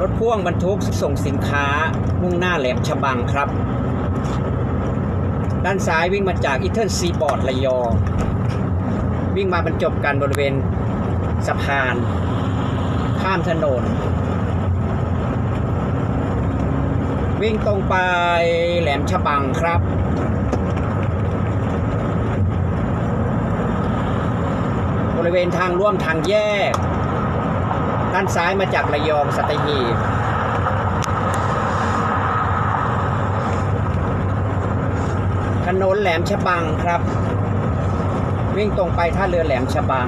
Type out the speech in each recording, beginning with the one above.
รถพ่วงบรรทุกส่งสินค้ามุ่งหน้าแหลมฉบังครับ ด้านซ้ายวิ่งมาจากอีเทิร์นซีบอร์ดระยองวิ่งมาบรรจบกันบริเวณสะพาน ข้ามถนน วิ่งตรงไปแหลมฉบังครับบริเวณทางร่วมทางแยก ด้านซ้ายมาจากระยองสัตหีบถนนแหลมฉบังครับ วิ่งตรงไปท่าเรือแหลมฉบัง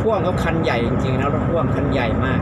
พ่วงเขาคันใหญ่จริงๆนะรถพ่วงคันใหญ่มาก